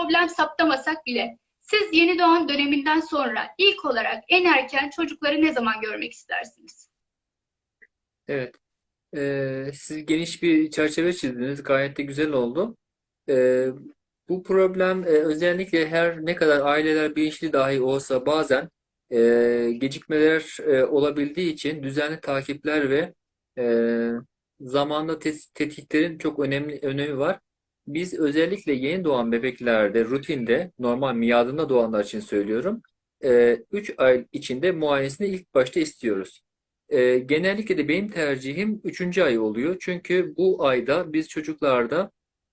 problem saptamasak bile siz yeni doğan döneminden sonra ilk olarak en erken çocukları ne zaman görmek istersiniz? Evet. Ee, siz geniş bir çerçeve çizdiniz. Gayet de güzel oldu. Ee, bu problem e, özellikle her ne kadar aileler bilinçli dahi olsa bazen e, gecikmeler e, olabildiği için düzenli takipler ve e, zamanla tes- tetkiklerin çok önemli önemi var. Biz özellikle yeni doğan bebeklerde rutinde normal miadında doğanlar için söylüyorum. 3 ay içinde muayenesini ilk başta istiyoruz. E, genellikle de benim tercihim 3. ay oluyor. Çünkü bu ayda biz çocuklarda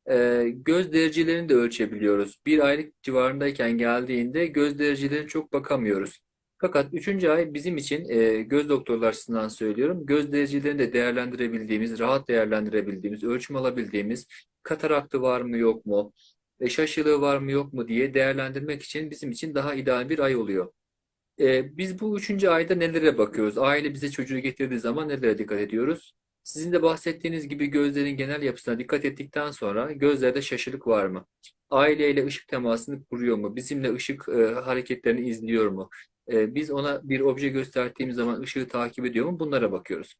e, göz derecelerini de ölçebiliyoruz. Bir aylık civarındayken geldiğinde göz derecelerine çok bakamıyoruz. Fakat 3. ay bizim için e, göz doktorlar açısından söylüyorum. Göz derecelerini de değerlendirebildiğimiz, rahat değerlendirebildiğimiz, ölçüm alabildiğimiz, kataraktı var mı yok mu, e, şaşılığı var mı yok mu diye değerlendirmek için bizim için daha ideal bir ay oluyor. Ee, biz bu üçüncü ayda nelere bakıyoruz? Aile bize çocuğu getirdiği zaman nelere dikkat ediyoruz? Sizin de bahsettiğiniz gibi gözlerin genel yapısına dikkat ettikten sonra gözlerde şaşılık var mı? Aileyle ışık temasını kuruyor mu? Bizimle ışık e, hareketlerini izliyor mu? E, biz ona bir obje gösterdiğimiz zaman ışığı takip ediyor mu? Bunlara bakıyoruz.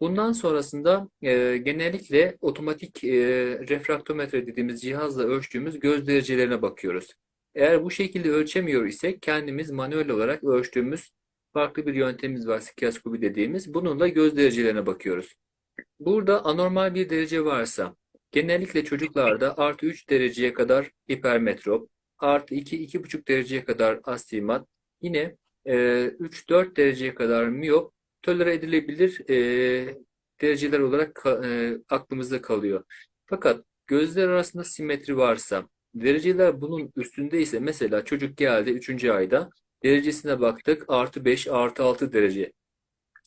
Bundan sonrasında e, genellikle otomatik e, refraktometre dediğimiz cihazla ölçtüğümüz göz derecelerine bakıyoruz. Eğer bu şekilde ölçemiyor isek kendimiz manuel olarak ölçtüğümüz farklı bir yöntemimiz var, skioskopi dediğimiz. Bununla göz derecelerine bakıyoruz. Burada anormal bir derece varsa genellikle çocuklarda artı 3 dereceye kadar hipermetrop, artı 2-2,5 dereceye kadar astigmat, yine e, 3-4 dereceye kadar miyop tolere edilebilir e, dereceler olarak ka- e, aklımızda kalıyor. Fakat gözler arasında simetri varsa, dereceler bunun üstündeyse mesela çocuk geldi 3. ayda derecesine baktık artı 5 artı 6 derece.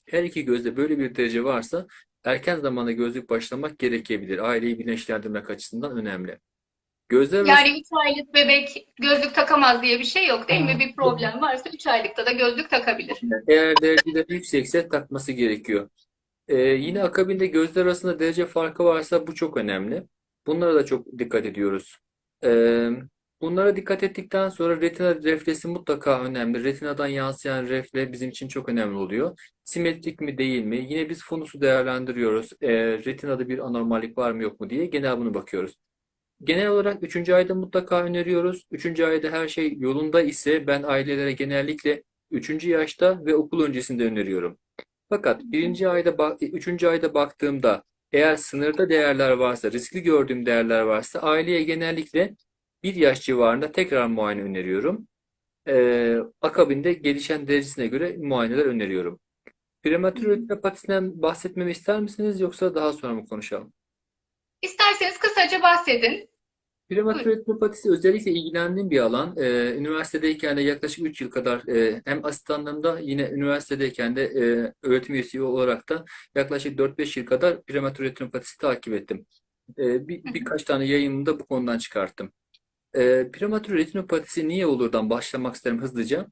Her iki gözde böyle bir derece varsa erken zamanda gözlük başlamak gerekebilir. Aileyi bilinçlendirmek açısından önemli. Arası Yani 3 aylık bebek gözlük takamaz diye bir şey yok değil mi? Bir problem varsa 3 aylıkta da gözlük takabilir. eğer dereceler yüksekse takması gerekiyor. Ee, yine akabinde gözler arasında derece farkı varsa bu çok önemli. Bunlara da çok dikkat ediyoruz. Ee, bunlara dikkat ettikten sonra retina refleksi mutlaka önemli. Retinadan yansıyan refle bizim için çok önemli oluyor. Simetrik mi değil mi? Yine biz funusu değerlendiriyoruz. Ee, retinada bir anormallik var mı yok mu diye genel bunu bakıyoruz. Genel olarak 3. ayda mutlaka öneriyoruz. 3. ayda her şey yolunda ise ben ailelere genellikle 3. yaşta ve okul öncesinde öneriyorum. Fakat 1. ayda, 3. ayda baktığımda eğer sınırda değerler varsa, riskli gördüğüm değerler varsa aileye genellikle 1 yaş civarında tekrar muayene öneriyorum. Ee, akabinde gelişen derecesine göre muayeneler öneriyorum. Prematür retinopatisinden bahsetmemi ister misiniz yoksa daha sonra mı konuşalım? İsterseniz kısaca bahsedin. Prematür retinopatisi özellikle ilgilendiğim bir alan. Ee, üniversitedeyken de yaklaşık 3 yıl kadar e, hem asistanlığımda yine üniversitedeyken de e, öğretim üyesi olarak da yaklaşık 4-5 yıl kadar prematür retinopatisi takip ettim. E, bir, birkaç tane yayınımı da bu konudan çıkarttım. E, prematür retinopatisi niye olurdan başlamak isterim hızlıca.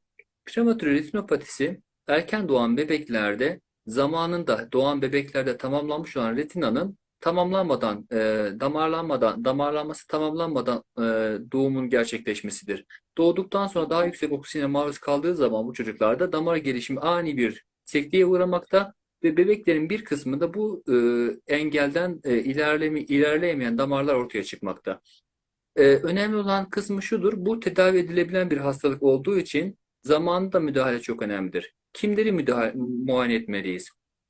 Prematür retinopatisi erken doğan bebeklerde zamanında doğan bebeklerde tamamlanmış olan retinanın tamamlanmadan, e, damarlanmadan, damarlanması tamamlanmadan e, doğumun gerçekleşmesidir. Doğduktan sonra daha yüksek oksijene maruz kaldığı zaman bu çocuklarda damar gelişimi ani bir sekteye uğramakta ve bebeklerin bir kısmında bu e, engelden e, ilerleme, ilerleyemeyen damarlar ortaya çıkmakta. E, önemli olan kısmı şudur, bu tedavi edilebilen bir hastalık olduğu için zamanında müdahale çok önemlidir. Kimleri müdahale, muayene etmeliyiz?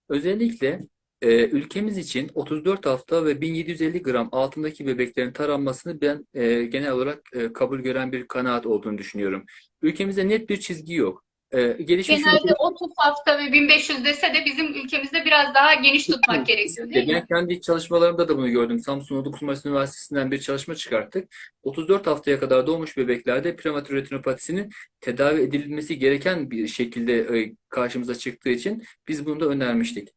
Özellikle ee, ülkemiz için 34 hafta ve 1750 gram altındaki bebeklerin taranmasını ben e, genel olarak e, kabul gören bir kanaat olduğunu düşünüyorum. Ülkemizde net bir çizgi yok. Ee, gelişmiş Genelde ülke- 30 hafta ve 1500 dese de bizim ülkemizde biraz daha geniş tutmak gerekiyor değil mi? Ben kendi çalışmalarımda da bunu gördüm. Samsun 19 Mayıs Üniversitesi'nden bir çalışma çıkarttık. 34 haftaya kadar doğmuş bebeklerde prematür retinopatisinin tedavi edilmesi gereken bir şekilde e, karşımıza çıktığı için biz bunu da önermiştik.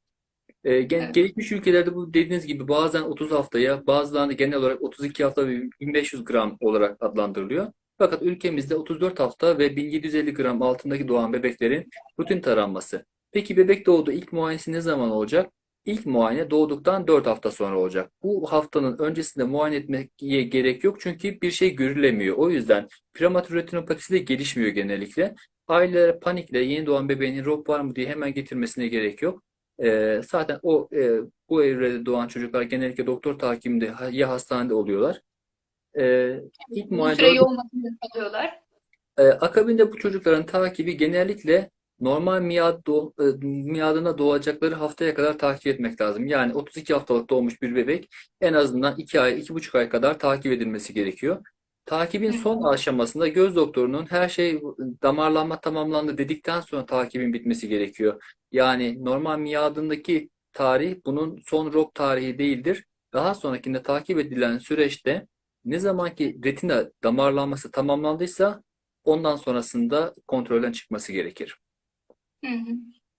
E, gen- Evet. gelişmiş ülkelerde bu dediğiniz gibi bazen 30 haftaya, bazılarında genel olarak 32 hafta ve 1500 gram olarak adlandırılıyor. Fakat ülkemizde 34 hafta ve 1750 gram altındaki doğan bebeklerin rutin taranması. Peki bebek doğdu ilk muayenesi ne zaman olacak? İlk muayene doğduktan 4 hafta sonra olacak. Bu haftanın öncesinde muayene etmeye gerek yok çünkü bir şey görülemiyor. O yüzden prematür retinopatisi de gelişmiyor genellikle. Ailelere panikle yeni doğan bebeğinin ROP var mı diye hemen getirmesine gerek yok. Ee, zaten o e, bu evrede doğan çocuklar genellikle doktor takibinde ha- ya hastanede oluyorlar. Ee, ilk muayene bakımda kalıyorlar. ee, akabinde bu çocukların takibi genellikle normal miyad doğ- e, miyadına doğacakları haftaya kadar takip etmek lazım. Yani 32 haftalık doğmuş bir bebek en azından 2 ay, 2,5 ay kadar takip edilmesi gerekiyor. Takibin son aşamasında göz doktorunun her şey damarlanma tamamlandı dedikten sonra takibin bitmesi gerekiyor. Yani normal miyadındaki tarih bunun son ROP tarihi değildir. Daha sonrakinde takip edilen süreçte ne zamanki retina damarlanması tamamlandıysa Ondan sonrasında kontrolden çıkması gerekir. Hı hı.